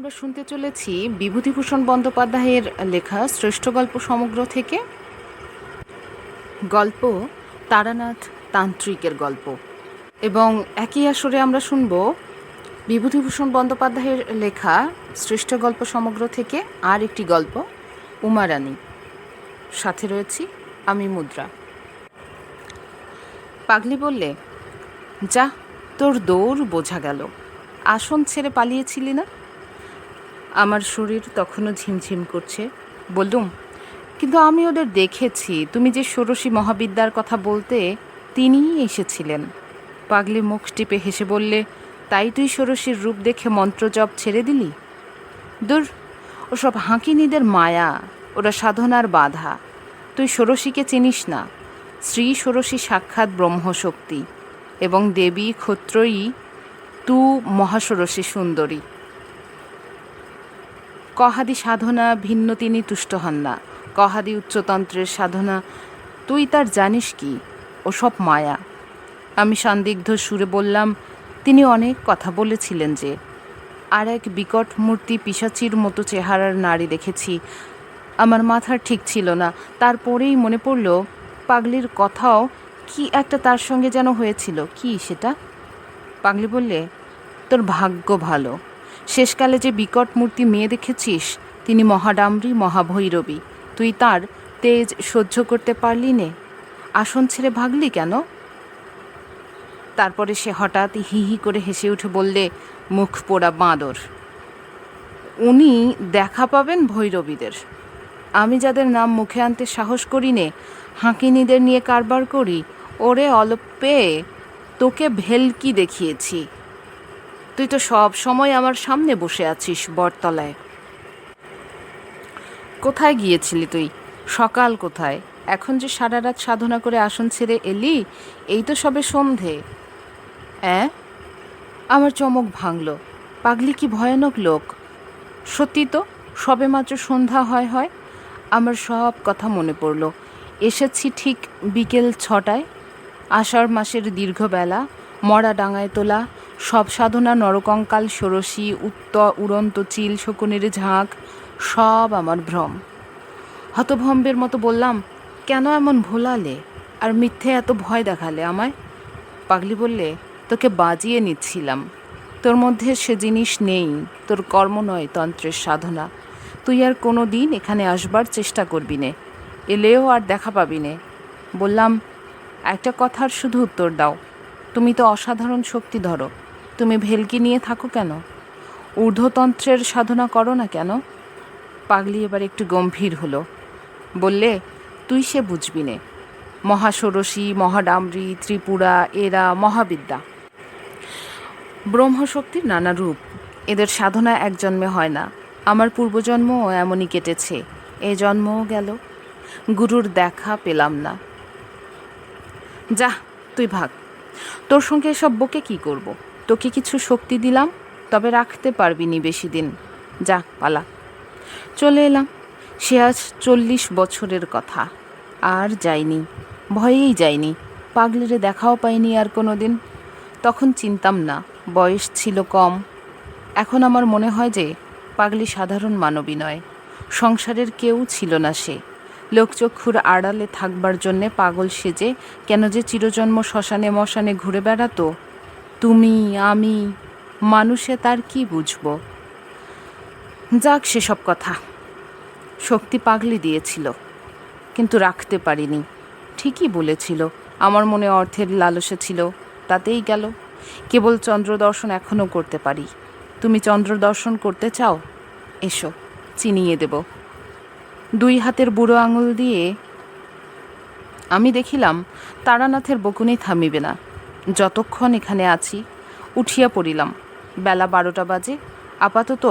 আমরা শুনতে চলেছি বিভূতিভূষণ বন্দ্যোপাধ্যায়ের লেখা শ্রেষ্ঠ গল্প সমগ্র থেকে। গল্প তারানাথ তান্ত্রিকের গল্প। এবং একই আসরে আমরা শুনব বিভূতিভূষণ বন্দ্যোপাধ্যায়ের লেখা শ্রেষ্ঠ গল্প সমগ্র থেকে আর একটি গল্প, উমারানী। সাথে রয়েছি আমি মুদ্রা। পাগলি বললে, যা, তোর দৌড় বোঝা গেল। আসন ছেড়ে পালিয়েছিলি না? আমার শরীর তখনও ঝিমঝিম করছে। বললুম, কিন্তু আমি ওদের দেখেছি। তুমি যে ষোড়শী মহাবিদ্যার কথা বলতে, তিনিই এসেছিলেন। পাগলি মুখ টিপে হেসে বললে, তাই তুই ষোড়শীর রূপ দেখে মন্ত্রজপ ছেড়ে দিলি? দূর, ওসব হাঁকিনিদের মায়া, ওরা সাধনার বাধা। তুই ষোড়শীকে চিনিস না। শ্রী ষোড়শী সাক্ষাৎ ব্রহ্মশক্তি এবং দেবী ক্ষত্রয়ী, তু মহাষোড়শী সুন্দরী। কহাদি সাধনা ভিন্ন তিনি তুষ্ট হন না। কহাদি উচ্চতন্ত্রের সাধনা, তুই তার জানিস কি? ওসব মায়া। আমি সন্দিগ্ধ সুরে বললাম, তিনি অনেক কথা বলেছিলেন যে, আর এক বিকট মূর্তি পিসাচির মতো চেহারার নারী দেখেছি। আমার মাথার ঠিক ছিল না। তারপরেই মনে পড়ল, পাগলির কথাও কি একটা তার সঙ্গে যেন হয়েছিল। কি সেটা? পাগলি বললে, তোর ভাগ্য ভালো। শেষকালে যে বিকট মূর্তি মেয়ে দেখেছিস, তিনি মহাডামরি, মহাভৈরবী। তুই তার তেজ সহ্য করতে পারলি নে। আসন ছেড়ে ভাগলি কেন? তারপরে সে হঠাৎ হি হি করে হেসে উঠে বললে, মুখ পোড়া বাঁদর। উনি দেখা পাবেন ভৈরবীদের। আমি যাদের নাম মুখে আনতে সাহস করি নে, হাঁকিনিদের নিয়ে কারবার করি, ওরে অলপ পেয়ে তোকে ভেলকি দেখিয়েছি। তুই তো সব সময় আমার সামনে বসে আছিস, বটতলায়। কোথায় গিয়েছিলি তুই? সকাল কোথায়? এখন যে সারা রাত সাধনা করে আসন ছেড়ে এলি, এই তো সবে সন্ধে। অ্যাঁ? আমার চমক ভাঙল। পাগলি কি ভয়ানক লোক? সত্যি তো, সবে মাত্র সন্ধ্যা হয় হয়, আমার সব কথা মনে পড়ল। এসেছি ঠিক বিকেল ছটায়, আষাঢ় মাসের দীর্ঘবেলা, মরা ডাঙায় তোলা সব সাধনা নরকঙ্কাল, ষোড়শী উত্ত উড়ন্ত, চিল, শকুনের ঝাঁক, সব আমার ভ্রম। হতভম্বের মতো বললাম, কেন এমন ভোলালে? আর মিথ্যে এত ভয় দেখালে আমায়? পাগলি বললে, তোকে বাজিয়ে নিচ্ছিলাম। তোর মধ্যে সে জিনিস নেই, তোর কর্ম নয় তন্ত্রের সাধনা। তুই আর কোনো দিন এখানে আসবার চেষ্টা করবি নে, এলেও আর দেখা পাবি নে। বললাম, একটা কথার শুধু উত্তর দাও। তুমি তো অসাধারণ শক্তি ধরো। তুমি ভেলকি নিয়ে থাকো কেন? ঊর্ধ্বতন্ত্রের সাধনা করো না কেন? পাগলি এবার একটু গম্ভীর হলো। বললে, তুই সে বুঝবি নে। মহাষোড়শী, মহাডামরি, ত্রিপুরা, এরা মহাবিদ্যা। ব্রহ্মশক্তির নানা রূপ। এদের সাধনা এক জন্মে হয় না। আমার পূর্বজন্মও এমনই কেটেছে। এ জন্মও গেল। গুরুর দেখা পেলাম না। যা, তুই ভাগ। তোর সঙ্গে এসব বকে কি করব। তোকে কিছু শক্তি দিলাম, তবে রাখতে পারবি নি বেশি দিন যা, পালা। চলে এলাম। সে আজ চল্লিশ বছরের কথা। আর যাইনি। ভয়েই যাইনি। পাগলিরে দেখাও পাইনি আর কোনো দিন তখন চিনতাম না, বয়স ছিল কম। এখন আমার মনে হয় যে, পাগলি সাধারণ মানবী নয়। সংসারের কেউ ছিল না সে। লোকচক্ষুর আড়ালে থাকবার জন্যে পাগল সেজে কেন যে চিরজন্ম শ্মশানে মশানে ঘুরে বেড়াতো? তুমি, আমি, মানুষে তার কি বুঝব? যাক সেসব কথা। শক্তি পাগলি দিয়েছিল, কিন্তু রাখতে পারিনি। ঠিকই বলেছিল, আমার মনে অর্থের লালসা ছিল, তাতেই গেল। কেবল চন্দ্র দর্শন এখনও করতে পারি। তুমি চন্দ্র দর্শন করতে চাও? এসো, চিনিয়ে দেব। দুই হাতের বুড়ো আঙুল দিয়ে আমি দেখিলাম, তারানাথের বকুনি থামিবে না। যতক্ষণ এখানে আছি, উঠিয়া পড়িলাম। বেলা বারোটা বাজে। আপাতত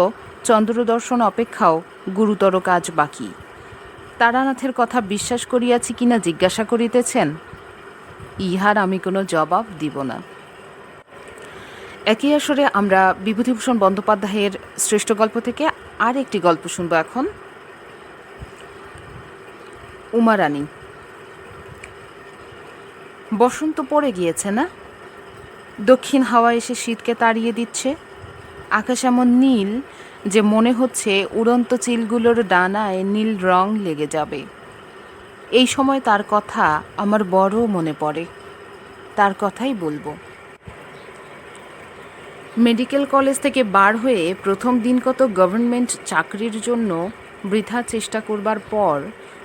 চন্দ্রদর্শন অপেক্ষাও গুরুতর কাজ বাকি। তারানাথের কথা বিশ্বাস করিয়াছি কিনা জিজ্ঞাসা করিতেছেন, ইহার আমি কোনো জবাব দিব না। একই আসরে আমরা বিভূতিভূষণ বন্দ্যোপাধ্যায়ের শ্রেষ্ঠ গল্প থেকে আর একটি গল্প শুনব এখন। উমারানী বসন্ত পড়ে গিয়েছে না? দক্ষিণ হাওয়া এসে শীতকে তাড়িয়ে দিচ্ছে। আকাশ এমন নীল যে মনে হচ্ছে উড়ন্ত চিলগুলোর ডানায় নীল রং লেগে যাবে। এই সময় তার কথা আমার বড় মনে পড়ে। তার কথাই বলব। মেডিকেল কলেজ থেকে বার হয়ে প্রথম দিন কত গভর্নমেন্ট চাকরির জন্য বৃথা চেষ্টা করবার পর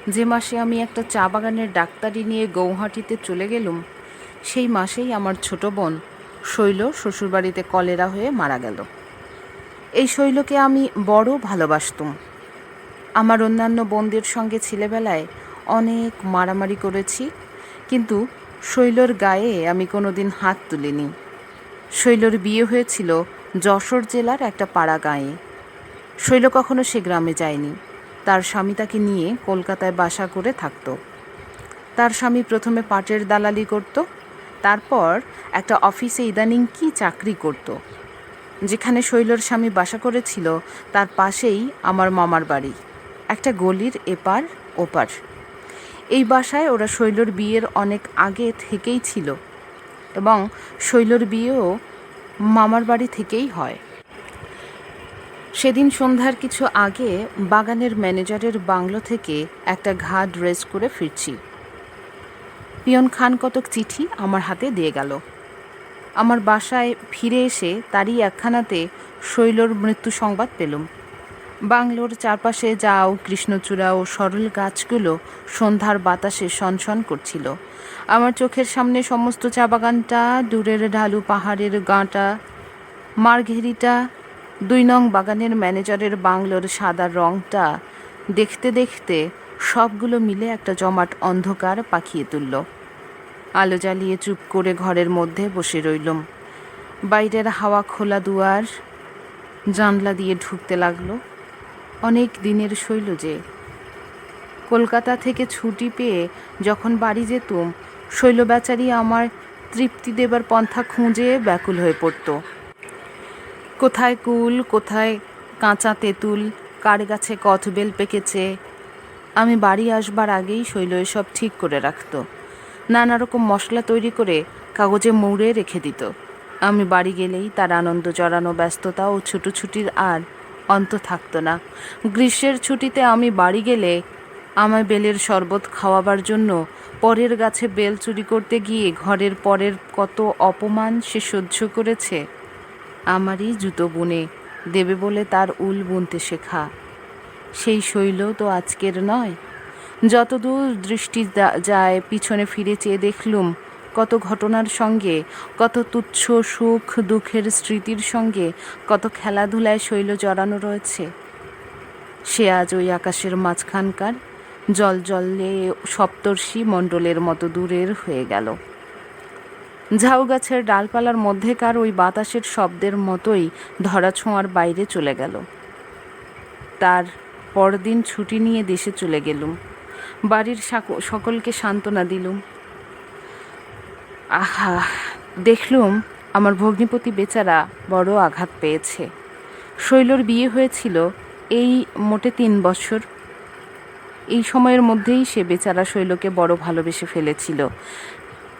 যে মাসে আমি একটা চা বাগানের ডাক্তারি নিয়ে গৌহাটিতে চলে গেলুম, সেই মাসেই আমার ছোট বোন শৈল শ্বশুরবাড়িতে কলেরা হয়ে মারা গেল। এই শৈলকে আমি বড় ভালোবাসতুম। আমার অন্যান্য বোনদের সঙ্গে ছেলেবেলায় অনেক মারামারি করেছি, কিন্তু শৈলর গায়ে আমি কোনোদিন হাত তুলিনি। শৈলর বিয়ে হয়েছিল যশোর জেলার একটা পাড়া গাঁয়ে শৈল কখনো সে গ্রামে যায়নি। তার স্বামী তাকে নিয়ে কলকাতায় বাসা করে থাকতো। তার স্বামী প্রথমে পাটের দালালি করত, তারপর একটা অফিসে ইদানিং কি চাকরি করত। যেখানে শৈলর স্বামী বাসা করেছিল, তার পাশেই আমার মামার বাড়ি। একটা গলির এপার ওপার। এই বাসায় ওরা শৈলর বিয়ের অনেক আগে থেকেই ছিল এবং শৈলর বিয়েও মামার বাড়ি থেকেই হয়। সেদিন সন্ধ্যার কিছু আগে বাগানের ম্যানেজারের বাংলো থেকে একটা ঘা ড্রেস করে ফিরছি। পিয়ন খান কতক চিঠি আমার হাতে দিয়ে গেল। আমার বাসায় ফিরে এসে তারই একখানাতে শৈলর মৃত্যু সংবাদ পেলুম। বাংলোর চারপাশে যাও কৃষ্ণচূড়া ও সরল গাছগুলো সন্ধ্যার বাতাসে সনসন করছিল। আমার চোখের সামনে সমস্ত চা বাগানটা, দূরের ঢালু পাহাড়ের গাঁটা, মারঘেরিটা দুই নং বাগানের ম্যানেজারের বাংলোর সাদা রংটা দেখতে দেখতে সবগুলো মিলে একটা জমাট অন্ধকার পাকিয়ে তুলল। আলো জ্বালিয়ে চুপ করে ঘরের মধ্যে বসে রইলুম। বাইরের হাওয়া খোলা দুয়ার, জানলা দিয়ে ঢুকতে লাগল। অনেক দিনের শৈল যে। কলকাতা থেকে ছুটি পেয়ে যখন বাড়ি যেতুম শৈল বেচারি আমার তৃপ্তি দেবার পন্থা খুঁজে ব্যাকুল হয়ে পড়তো। কোথায় কুল, কোথায় কাঁচা তেঁতুল, কার গাছে কথবেল পেকেছে? আমি বাড়ি আসবার আগেই শৈল এসব ঠিক করে রাখত। নানা রকম মশলা তৈরি করে কাগজে মুড়ে রেখে দিত। আমি বাড়ি গেলেই তার আনন্দ জড়ানো ব্যস্ততা ও ছুটোছুটির আর অন্ত থাকতো না। গ্রীষ্মের ছুটিতে আমি বাড়ি গেলে আমায় বেলের শরবত খাওয়াবার জন্য পরের গাছে বেল চুরি করতে গিয়ে ঘরের পরের কত অপমান সে সহ্য করেছে। আমারই জুতো বুনে, দেবে বলে তার উল বুনতে শেখা। সেই শৈল তো আজকের নয়। যতদূর দৃষ্টি যায়, পিছনে ফিরে চেয়ে দেখলুম, কত ঘটনার সঙ্গে, কত তুচ্ছ সুখ দুঃখের স্মৃতির সঙ্গে, কত খেলাধুলায় শৈল জড়ানো রয়েছে। সে আজ ওই আকাশের মাঝখানকার, জল জলে সপ্তর্ষি মণ্ডলের মতো দূরের হয়ে গেল। ঝাউ গাছের ডালপালার মধ্যেকার ওই বাতাসের শব্দের মতোই ধরা ছোঁয়ার বাইরে চলে গেল। তার পরদিন ছুটি নিয়ে দেশে চলে গেলুম। বাড়ির সকলকে সান্ত্বনা দিলুম। আহা, দেখলুম আমার ভগ্নিপতি বেচারা বড় আঘাত পেয়েছে। শৈলর বিয়ে হয়েছিল এই মোটে তিন বছর। এই সময়ের মধ্যেই সে বেচারা শৈলকে বড় ভালোবেসে ফেলেছিল।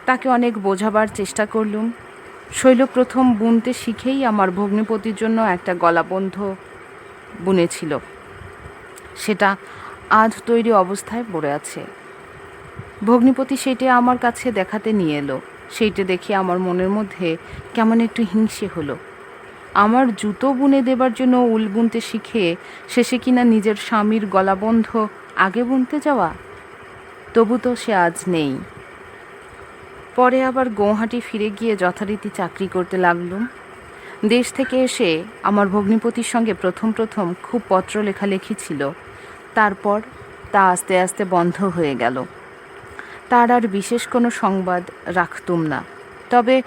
তাকে অনেক বোঝাবার চেষ্টা করলুম। শৈল প্রথম বুনতে শিখেই আমার ভগ্নিপতির জন্য একটা গলাবন্ধ বুনেছিল। সেটা আজ তৈরি অবস্থায় পড়ে আছে। ভগ্নিপতি সেইটে আমার কাছে দেখাতে নিয়ে এলো। সেইটে দেখে আমার মনের মধ্যে কেমন একটু হিংসে হলো। আমার জুতো বুনে দেবার জন্য উল বুনতে শিখে শেষে কিনা নিজের স্বামীর গলাবন্ধ আগে বুনতে যাওয়া? তবু তো সে আজ নেই। পরে আবার গৌহাটি ফিরে গিয়ে যথারীতি চাকরি করতে লাগলুম। দেশ থেকে এসে আমার ভগ্নিপতির সঙ্গে প্রথম প্রথম খুব পত্র লেখালেখি ছিল। তারপর তা আস্তে আস্তে বন্ধ হয়ে গেল। তার আর বিশেষ কোনো সংবাদ রাখতুম না। তবে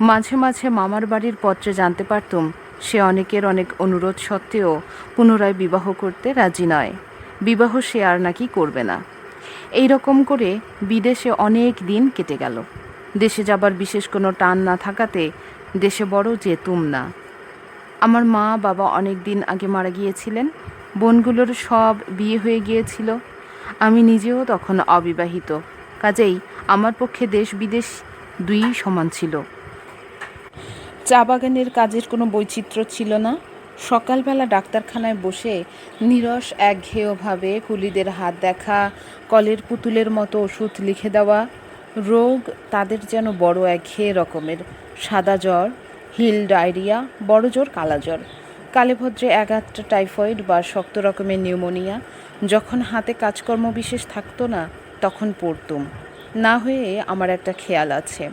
মাঝে মাঝে মামার বাড়ির পত্রে জানতে পারতুম, সে অনেকের অনেক অনুরোধ সত্ত্বেও পুনরায় বিবাহ করতে রাজি নয়। বিবাহ সে আর নাকি করবে না। এই রকম করে বিদেশে অনেক দিন কেটে গেল। দেশে যাবার বিশেষ কোনো টান না থাকাতে দেশে বড় যেতুম না। আমার মা বাবা অনেক দিন আগে মারা গিয়েছিলেন। বোনগুলোর সব বিয়ে হয়ে গিয়েছিল। আমি নিজেও তখন অবিবাহিত। কাজেই আমার পক্ষে দেশ বিদেশ দুই সমান ছিল। চা বাগানের কাজের কোনো বৈচিত্র্য ছিল না। সকালবেলা ডাক্তারখানায় বসে নিরস একঘেয়েভাবে কুলিদের হাত দেখা, কলের পুতুলের মতো ওষুধ লিখে দেওয়া রোগ তাদের যেন বড় একঘেয়ে রকমের। সাদা জ্বর, হিল ডায়রিয়া, বড় জ্বর কালা জ্বর। কালেভদ্রে এগারটা টাইফয়েড বা শক্ত রকমের নিউমোনিয়া। যখন হাতে কাজকর্ম বিশেষ থাকতো না, তখন পড়তুম। না হয়ে আমার একটা খেয়াল আছে।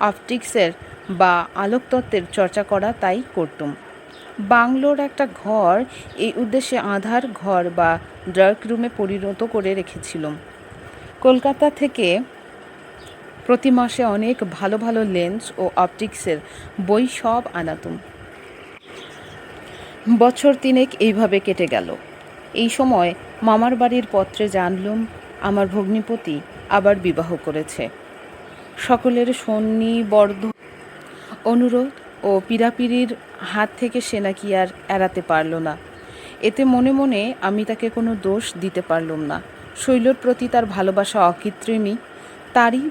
অপটিক্সের বা আলোকতত্ত্বের চর্চা করা তাই করতুম। বাংলোর একটা ঘর, এই উদ্দেশ্যে আধার ঘর বা ডার্ক রুমে পরিণত করে রেখেছিলাম। কলকাতা থেকে প্রতি মাসে অনেক ভালো ভালো লেন্স ও অপটিক্সের বই সব আনাতুম। বছর তিনেক এইভাবে কেটে গেল। এই সময় মামার বাড়ির পত্রে জানলুম, আমার ভগ্নিপতি আবার বিবাহ করেছে। সকলের সন্নিবর্ধ অনুরোধ ও পীড়াপিড়ির হাত থেকে সে নাকি আর এড়াতে পারল না। এতে মনে মনে আমি তাকে কোনো দোষ দিতে পারলুম না। শৈলর প্রতি তার ভালোবাসা অকৃত্রিমই, তারই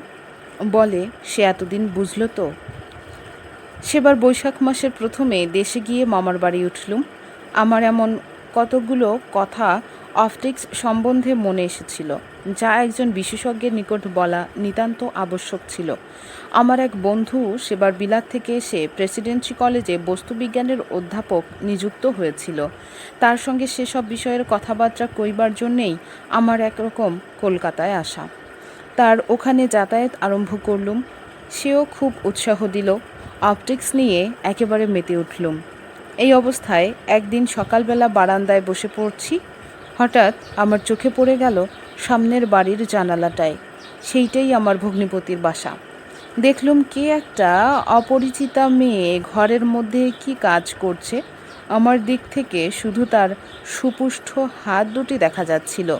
বলে, সে এতদিন বুঝল তো? সেবার বৈশাখ মাসের প্রথমে দেশে গিয়ে মামার বাড়ি উঠলুম। আমার এমন কতগুলো কথা অপটিক্স সম্বন্ধে মনে এসেছিল, যা একজন বিশেষজ্ঞের নিকট বলা নিতান্ত আবশ্যক ছিল। আমার এক বন্ধু সেবার বিলাত থেকে এসে প্রেসিডেন্সি কলেজে বস্তুবিজ্ঞানের অধ্যাপক নিযুক্ত হয়েছিল। তার সঙ্গে সেসব বিষয়ের কথাবার্তা কইবার জন্যেই আমার একরকম কলকাতায় আসা। তার ওখানে যাতায়াত আরম্ভ করলুম। সেও খুব উৎসাহ দিল। অপটিক্স নিয়ে একেবারে মেতে উঠলুম। এই অবস্থায় একদিন সকালবেলা বারান্দায় বসে পড়ছি। হঠাৎ আমার চোখে পড়ে গেল সামনের বাড়ির জানালাটায়। সেইটাই আমার ভগ্নিপতির বাসা। দেখলুম কে একটা অপরিচিতা মেয়ে ঘরের মধ্যে কি কাজ করছে। আমার দিক থেকে শুধু তার সুপুষ্ঠ হাত দুটি দেখা যাচ্ছিল।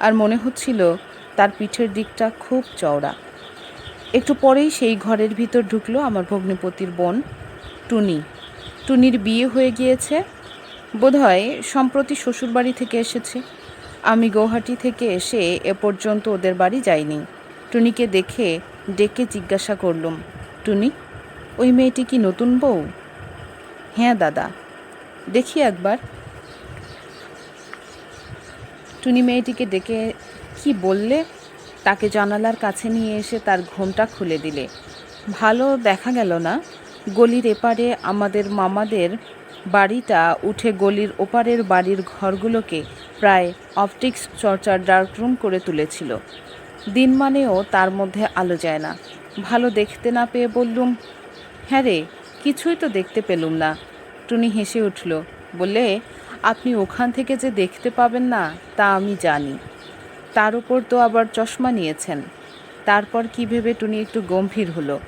আর মনে হচ্ছিল তার পিঠের দিকটা খুব চওড়া। একটু পরেই সেই ঘরের ভিতর ঢুকলো আমার ভগ্নিপতির বোন, টুনি। টুনির বিয়ে হয়ে গিয়েছে। বোধহয় সম্প্রতি শ্বশুরবাড়ি থেকে এসেছে। আমি গৌহাটি থেকে এসে এ পর্যন্ত ওদের বাড়ি যাইনি। টুনিকে দেখে ডেকে জিজ্ঞাসা করলুম, টুনি, ওই মেয়েটি কি নতুন বউ? হ্যাঁ দাদা। দেখি একবার। টুনি মেয়েটিকে ডেকে কি বললে? তাকে জানালার কাছে নিয়ে এসে তার ঘোমটা খুলে দিলে। ভালো দেখা গেল না? গলির এপারে আমাদের মামাদের বাড়িটা উঠে গলির ওপারের বাড়ির ঘরগুলোকে প্রায় অপটিক্স চর্চার ডার্করুম করে তুলেছিল। দিন মানেও তার মধ্যে আলো যায় না। ভালো দেখতে না পেয়ে বললুম হ্যাঁ রে, কিছুই তো দেখতে পেলুম না। টুনি হেসে উঠল, বললে, আপনি ওখান থেকে যে দেখতে পাবেন না, তা আমি জানি। তার উপর তো আবার চশমা নিয়েছেন। তারপর কি ভেবে টুনি একটু গম্ভীর হলো।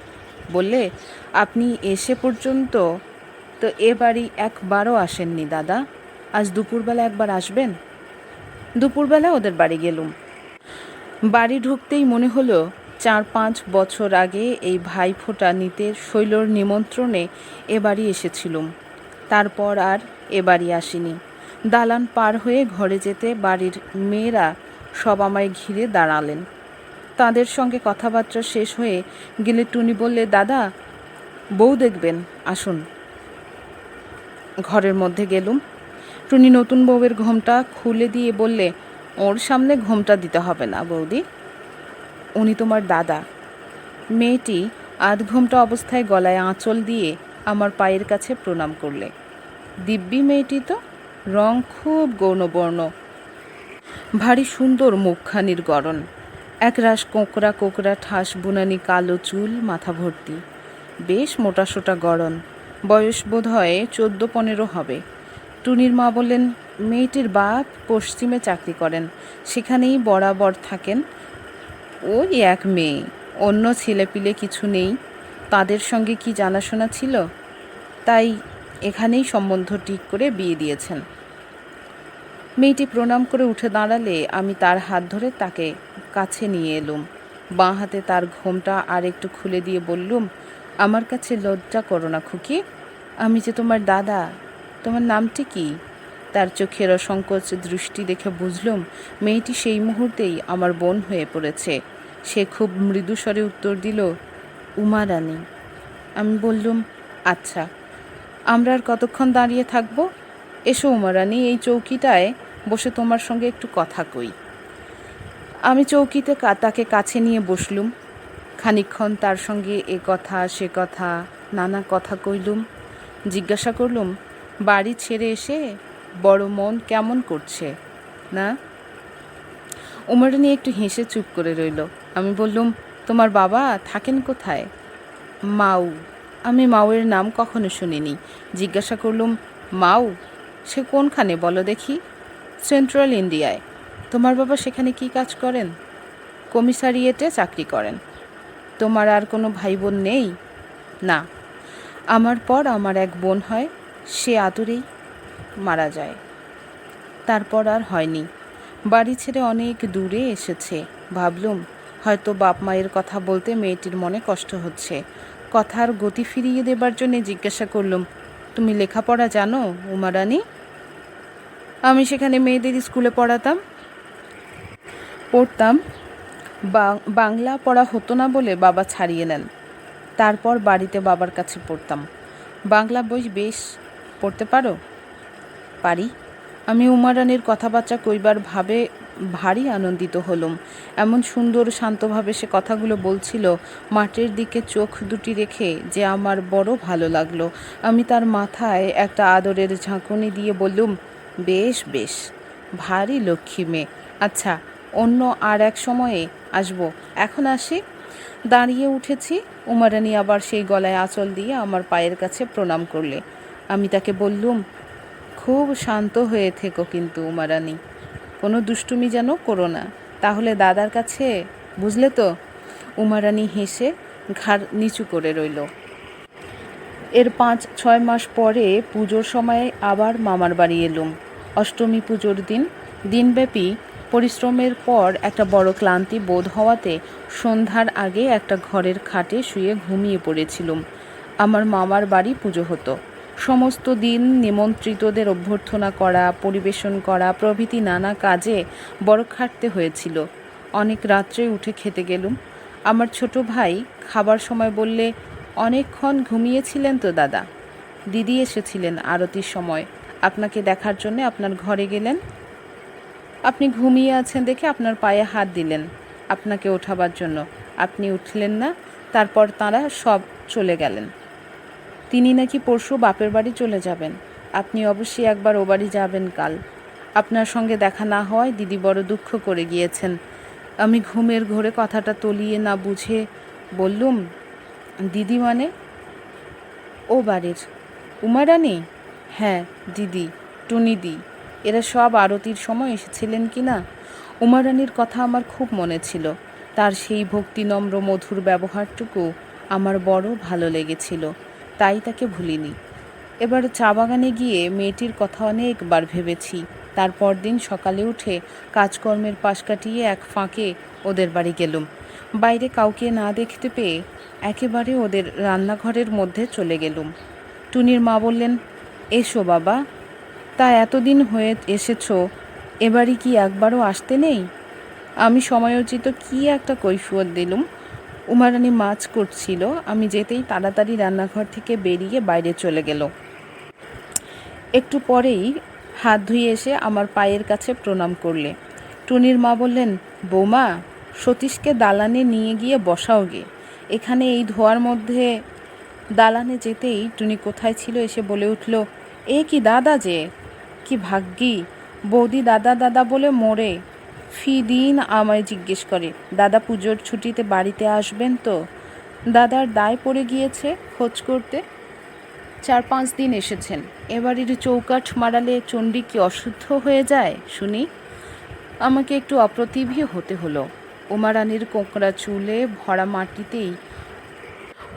বললে, আপনি এসে পর্যন্ত তো এ বাড়ি একবারও আসেননি দাদা। আজ দুপুরবেলা একবার আসবেন? দুপুরবেলা ওদের বাড়ি গেলুম। বাড়ি ঢুকতেই মনে হলো, চার পাঁচ বছর আগে এই ভাই ভাইফোঁটা নিতে শৈলর নিমন্ত্রণে এ বাড়ি এসেছিলুম। তারপর আর এ বাড়ি আসিনি। দালান পার হয়ে ঘরে যেতে বাড়ির মেয়েরা সব আমায় ঘিরে দাঁড়ালেন। তাদের সঙ্গে কথাবার্তা শেষ হয়ে গেলে টুনি বললে, দাদা, বউ দেখবেন, আসুন। ঘরের মধ্যে গেলুম। টুনি নতুন বউয়ের ঘোমটা খুলে দিয়ে বললে, ওর সামনে ঘোমটা দিতে হবে না বৌদি। উনি তোমার দাদা। মেয়েটি আধ ঘোমটা অবস্থায় গলায় আঁচল দিয়ে আমার পায়ের কাছে প্রণাম করলে। দিব্যি মেয়েটি তো, রং খুব গৌণবর্ণ। ভারী সুন্দর মুখখানির গড়ন। একরাশ কোঁকড়া কোঁকড়া ঠাস বুনানি কালো চুল মাথা ভর্তি। বেশ মোটাসোটা গড়ন। বয়স বোধ হয় চোদ্দ পনেরো হবে। টুনির মা বললেন, মেয়েটির বাপ পশ্চিমে চাকরি করেন। সেখানেই বরাবর থাকেন। ওই এক মেয়ে। অন্য ছেলেপিলে কিছু নেই। তাদের সঙ্গে কি জানাশোনা ছিল? তাই এখানেই সম্বন্ধ ঠিক করে বিয়ে দিয়েছেন। মেয়েটি প্রণাম করে উঠে দাঁড়ালে আমি তার হাত ধরে তাকে কাছে নিয়ে এলুম। বাঁ হাতে তার ঘোমটা আর একটু খুলে দিয়ে বললুম, আমার কাছে লজ্জা করো না খুকি, আমি যে তোমার দাদা, তোমার নামটি কি? তার চোখের অসংকোচ দৃষ্টি দেখে বুঝলুম, মেয়েটি সেই মুহূর্তেই আমার বোন হয়ে পড়েছে। সে খুব মৃদুস্বরে উত্তর দিল, উমা রানী। আমি বললুম আচ্ছা আমরা আর কতক্ষণ দাঁড়িয়ে থাকব? এসো উমারানি এই চৌকিটায় বসে তোমার সঙ্গে একটু কথা কই। আমি চৌকিতে তাকে কাছে নিয়ে বসলুম। খানিকক্ষণ তার সঙ্গে এ কথা, সে কথা, নানা কথা কইলুম। জিজ্ঞাসা করলুম, বাড়ি ছেড়ে এসে বড় মন কেমন করছে, না? উমারানি একটু হেসে চুপ করে রইল। আমি বললুম, তোমার বাবা থাকেন কোথায়? মাউ। আমি মাউয়ের নাম কখনো শুনিনি। জিজ্ঞাসা করলুম, মাউ, সে কোনখানে বলো দেখি? সেন্ট্রাল ইন্ডিয়ায়। তোমার বাবা সেখানে কি কাজ করেন? কমিসারিয়েটে চাকরি করেন। তোমার আর কোনো ভাই বোন নেই? না। আমার পর আমার এক বোন হয়, সে আদরেই মারা যায়। তারপর আর হয়নি। বাড়ি ছেড়ে অনেক দূরে এসেছে। ভাবলুম, হয়তো বাপ মায়ের কথা বলতে মেয়েটির মনে কষ্ট হচ্ছে। কথার গতি ফিরিয়ে দেবার জন্য জিজ্ঞাসা করলুম, তুমি লেখাপড়া জানো, উমারানি? আমি সেখানে মেয়েদের স্কুলে পড়াতাম, পড়তাম। বাংলা পড়া হতো না বলে বাবা ছাড়িয়ে নেন। তারপর বাড়িতে বাবার কাছে পড়তাম। বাংলা বই বেশ, পড়তে পারো? পারি। আমি উমারানের কথাবার্তা কইবার ভাবে ভারী আনন্দিত হলুম। এমন সুন্দর শান্তভাবে সে কথাগুলো বলছিল, মাঠের দিকে চোখ দুটি রেখে যে আমার বড় ভালো লাগল। আমি তার মাথায় একটা আদরের ঝাঁকুনি দিয়ে বললুম বেশ বেশ। ভারী লক্ষ্মী মেয়ে। আচ্ছা অন্য আর এক সময়ে আসব। এখন আসি। দাঁড়িয়ে উঠেছি। উমারানি আবার সেই গলায় আঁচল দিয়ে আমার পায়ের কাছে প্রণাম করলে। আমি তাকে বললুম, খুব শান্ত হয়ে থেকো কিন্তু উমারানি। কোনো দুষ্টুমি যেন করো না। তাহলে দাদার কাছে, বুঝলে তো? উমারানি হেসে ঘাড় নিচু করে রইল। এর পাঁচ, ছয় মাস পরে পুজোর সময়ে আবার মামার বাড়ি এলুম। অষ্টমী পুজোর দিন দিনব্যাপী পরিশ্রমের পর একটা বড় ক্লান্তি বোধ হওয়াতে সন্ধ্যার আগে একটা ঘরের খাটে শুয়ে ঘুমিয়ে পড়েছিলুম। আমার মামার বাড়ি পুজো হতো। সমস্ত দিন নিমন্ত্রিতদের অভ্যর্থনা করা, পরিবেশন করা, প্রভৃতি নানা কাজে বড় খাটতে হয়েছিল। অনেক রাত্রে উঠে খেতে গেলুম। আমার ছোট ভাই খাবার সময় বললে, অনেকক্ষণ ঘুমিয়েছিলেন তো দাদা? দিদি এসেছিলেন আরতির সময়। আপনাকে দেখার জন্য আপনার ঘরে গেলেন। আপনি ঘুমিয়ে আছেন দেখে আপনার পায়ে হাত দিলেন আপনাকে ওঠাবার জন্য। আপনি উঠলেন না, তারপর তাঁরা সব চলে গেলেন। তিনি নাকি পরশু বাপের বাড়ি চলে যাবেন। আপনি অবশ্যই একবার ও বাড়ি যাবেন কাল। আপনার সঙ্গে দেখা না হওয়ায় দিদি বড় দুঃখ করে গিয়েছেন। আমি ঘুমের ঘোরে কথাটা তলিয়ে না বুঝে বললুম, দিদি মানে? ও বাড়ির। উমারানি? হ্যাঁ দিদি টুনিদি এরা সব আরতির সময় এসেছিলেন কি না? উমারানির কথা আমার খুব মনে ছিল। তার সেই ভক্তিনম্র মধুর ব্যবহারটুকু আমার বড় ভালো লেগেছিল, তাই তাকে ভুলিনি। এবার চা বাগানে গিয়ে মেয়েটির কথা অনেকবার ভেবেছি। তারপর দিন সকালে উঠে কাজকর্মের পাশ কাটিয়ে এক ফাঁকে ওদের বাড়ি গেলুম। বাইরে কাউকে না দেখতে পেয়ে একেবারে ওদের রান্নাঘরের মধ্যে চলে গেলুম। টুনির মা বললেন এসো বাবা। তা এতদিন হয়ে এসেছ, এবারই কি একবারও আসতে নেই? আমি সময়োচিত কি একটা কৈফিয়ত দিলুম? উমারানি মাছ করছিল, আমি যেতেই তাড়াতাড়ি রান্নাঘর থেকে বেরিয়ে বাইরে চলে গেল। একটু পরেই হাত ধুয়ে এসে আমার পায়ের কাছে প্রণাম করলে। টুনির মা বললেন, বৌমা, সতীশকে দালানে নিয়ে গিয়ে বসাও গে। এখানে এই ধোয়ার মধ্যে দালানে যেতেই টুনি কোথায় ছিল এসে বলে উঠল, এ কি দাদা যে? কি ভাগ্যি? বৌদি দাদা দাদা বলে মোড়ে ফি দিন আমায় জিজ্ঞেস করে, দাদা পুজোর ছুটিতে বাড়িতে আসবেন তো? দাদার দায় পড়ে গিয়েছে খোঁজ করতে? চার পাঁচ দিন এসেছেন। এবারের চৌকাঠ মারালে চণ্ডী কি অশুদ্ধ হয়ে যায়, শুনি? আমাকে একটু অপ্রতিভী হতে হলো। উমারানির কোঁকড়া চুলে ভরা মাটিতেই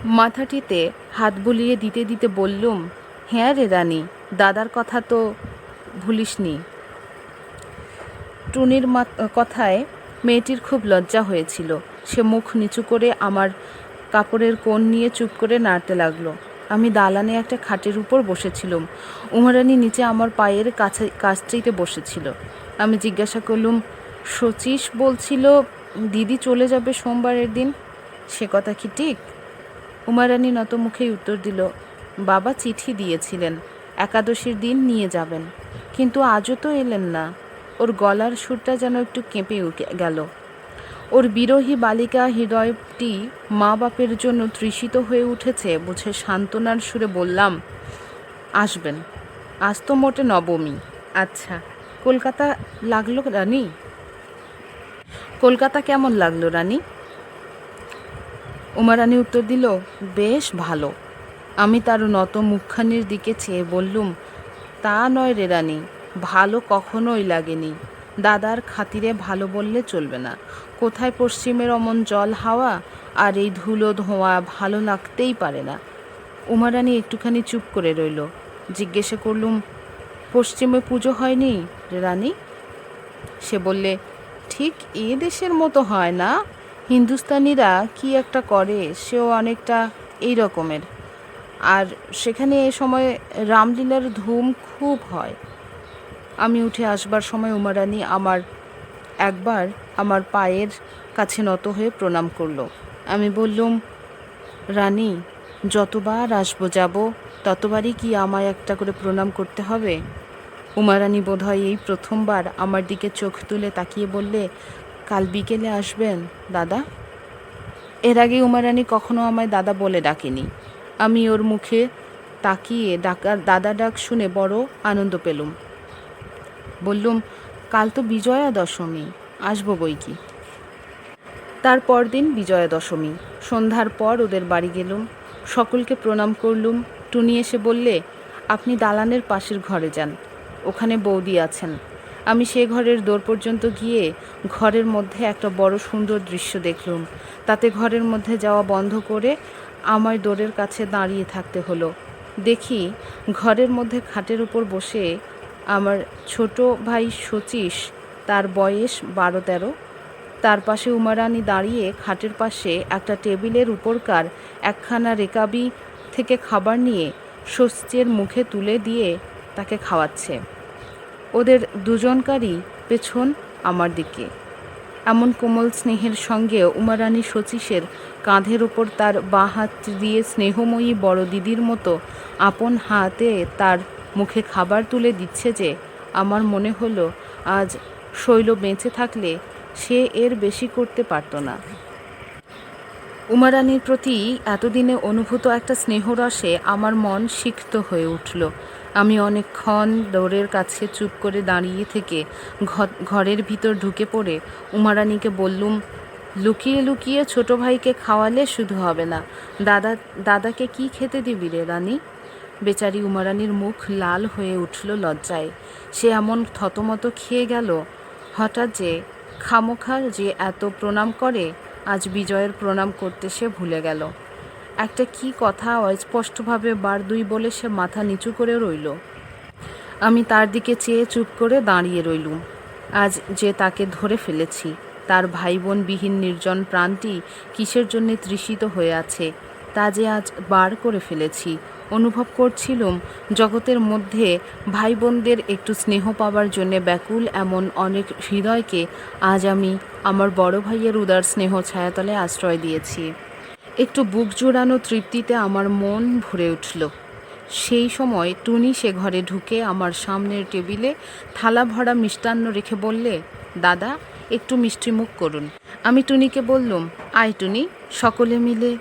মাথাটিতে হাত বুলিয়ে দিতে দিতে বললুম হ্যাঁ রে রানী, দাদার কথা তো ভুলিসনি। টুনির কথায় মেয়েটির খুব লজ্জা হয়েছিল। সে মুখ নিচু করে আমার কাপড়ের কোণ নিয়ে চুপ করে নাড়তে লাগল। আমি দালানে একটা খাটের উপর বসেছিলাম। উমারানি নিচে আমার পায়ের কাছে কাছটিতে বসেছিল। আমি জিজ্ঞাসা করলুম, শচীশ বলছিল দিদি চলে যাবে সোমবারের দিন? সে কথা কি ঠিক? উমারানি নত মুখেই উত্তর দিল, বাবা চিঠি দিয়েছিলেন, একাদশীর দিন নিয়ে যাবেন। কিন্তু আজও তো এলেন না। ওর গলার সুরটা যেন একটু কেঁপে গেল। ওর বিরোহী বালিকা হৃদয়টি মা বাপের জন্য তৃষিত হয়ে উঠেছে বুঝে সান্ত্বনার সুরে বললাম, আসবেন। আজ তো মোটে নবমী। আচ্ছা কলকাতা লাগল রানী? কলকাতা কেমন লাগল রানী? উমা রানী উত্তর দিল, বেশ ভালো। আমি তার নত মুখখানির দিকে চেয়ে বললুম, তা নয় রে রানী, ভালো কখনোই লাগেনি। দাদার খাতিরে ভালো বললে চলবে না। কোথায় পশ্চিমের অমন জল হাওয়া, আর এই ধুলো ধোঁয়া ভালো লাগতেই পারে না? উমা রানী একটুখানি চুপ করে রইল, জিজ্ঞেসে করলুম, পশ্চিমে পুজো হয়নি রানী? সে বললে, ঠিক এ দেশের মতো হয় না? হিন্দুস্তানিরা কি একটা করে, সেও অনেকটা এই রকমের। আর সেখানে এ সময় রামলীলার ধুম খুব হয়। আমি উঠে আসবার সময় উমারানি আমার একবার আমার পায়ের কাছে নত হয়ে প্রণাম করল। আমি বললুম, রানী, যতবার আসব যাব, ততবারই কি আমায় একটা করে প্রণাম করতে হবে? উমারানী বোধহয় এই প্রথমবার আমার দিকে চোখ তুলে তাকিয়ে বললে কাল বিকেলে আসবেন, দাদা? এর আগে উমারানী কখনো আমায় দাদা বলে ডাকেনি। আমি ওর মুখে তাকিয়ে ডাকা দাদা ডাক শুনে বড় আনন্দ পেলুম। বললুম, কাল তো বিজয়া দশমী, আসব বই কি? তার পরদিন বিজয়া দশমী, সন্ধ্যার পর ওদের বাড়ি গেলুম, সকলকে প্রণাম করলুম। টুনি এসে বললে, আপনি দালানের পাশের ঘরে যান, ওখানে বৌদি আছেন। আমি সে ঘরের দোর পর্যন্ত গিয়ে ঘরের মধ্যে একটা বড় সুন্দর দৃশ্য দেখলুম। তাতে ঘরের মধ্যে যাওয়া বন্ধ করে আমায় দোরের কাছে দাঁড়িয়ে থাকতে হলো। দেখি ঘরের মধ্যে খাটের উপর বসে আমার ছোট ভাই শচীশ, তার বয়স বারো তেরো। তার পাশে উমারানি দাঁড়িয়ে খাটের পাশে একটা টেবিলের উপরকার একখানা রেকাবি থেকে খাবার নিয়ে শচীশের মুখে তুলে দিয়ে তাকে খাওয়াচ্ছে। ওদের দুজনকারই পেছন আমার দিকে। এমন কোমল স্নেহের সঙ্গে উমারানী শচীশের কাঁধের ওপর তার বাঁ হাত দিয়ে স্নেহময়ী বড় দিদির মতো আপন হাতে তার মুখে খাবার তুলে দিচ্ছে যে আমার মনে হলো আজ শৈল বেঁচে থাকলে সে এর বেশি করতে পারত না। উমারানীর প্রতি এতদিনে অনুভূত একটা স্নেহরসে আমার মন সিক্ত হয়ে উঠল। আমি অনেকক্ষণ দৌড়ের কাছে চুপ করে দাঁড়িয়ে থেকে ঘরের ভিতর ঢুকে পড়ে উমারানীকে বললুম, লুকিয়ে লুকিয়ে ছোট ভাইকে খাওয়ালে শুধু হবে না। দাদা, দাদাকে কি খেতে দিবি রে রানী? বেচারি উমারানীর মুখ লাল হয়ে উঠল লজ্জায়। সে এমন থতমত খেয়ে গেল, হঠাৎ যে খামোখার যে এত প্রণাম করে, আজ বিজয়ের প্রণাম করতে সে ভুলে গেল। একটা কি কথা অস্পষ্টভাবে বার দুই বলে সে মাথা নিচু করে রইল। আমি তার দিকে চেয়ে চুপ করে দাঁড়িয়ে রইলুম। আজ যে তাকে ধরে ফেলেছি, তার ভাই বোন বিহীন নির্জন প্রাণটি কিসের জন্যে তৃষিত হয়ে আছে, তা যে আজ বার করে ফেলেছি, অনুভব করছিলুম জগতের মধ্যে ভাই বোনদের একটু স্নেহ পাবার জন্যে ব্যাকুল এমন অনেক হৃদয়কে আজ আমি আমার বড় ভাইয়ের উদার স্নেহ ছায়াতলে আশ্রয় দিয়েছি। একটু বুক জোড়ানো তৃপ্তিতে আমার মন ভরে উঠল। সেই সময় টুনি সে ঘরে ঢুকে আমার সামনের টেবিলে থালা ভরা মিষ্টান্ন রেখে বললে, দাদা, একটু মিষ্টিমুখ করুন। আমি টুনিকে বললুম, আয় টুনি, সকলে মিলে।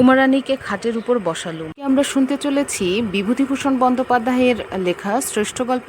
উমারানীকে খাটের উপর বসালুম। আমরা শুনতে চলেছি বিভূতিভূষণ বন্দ্যোপাধ্যায়ের লেখা শ্রেষ্ঠ গল্প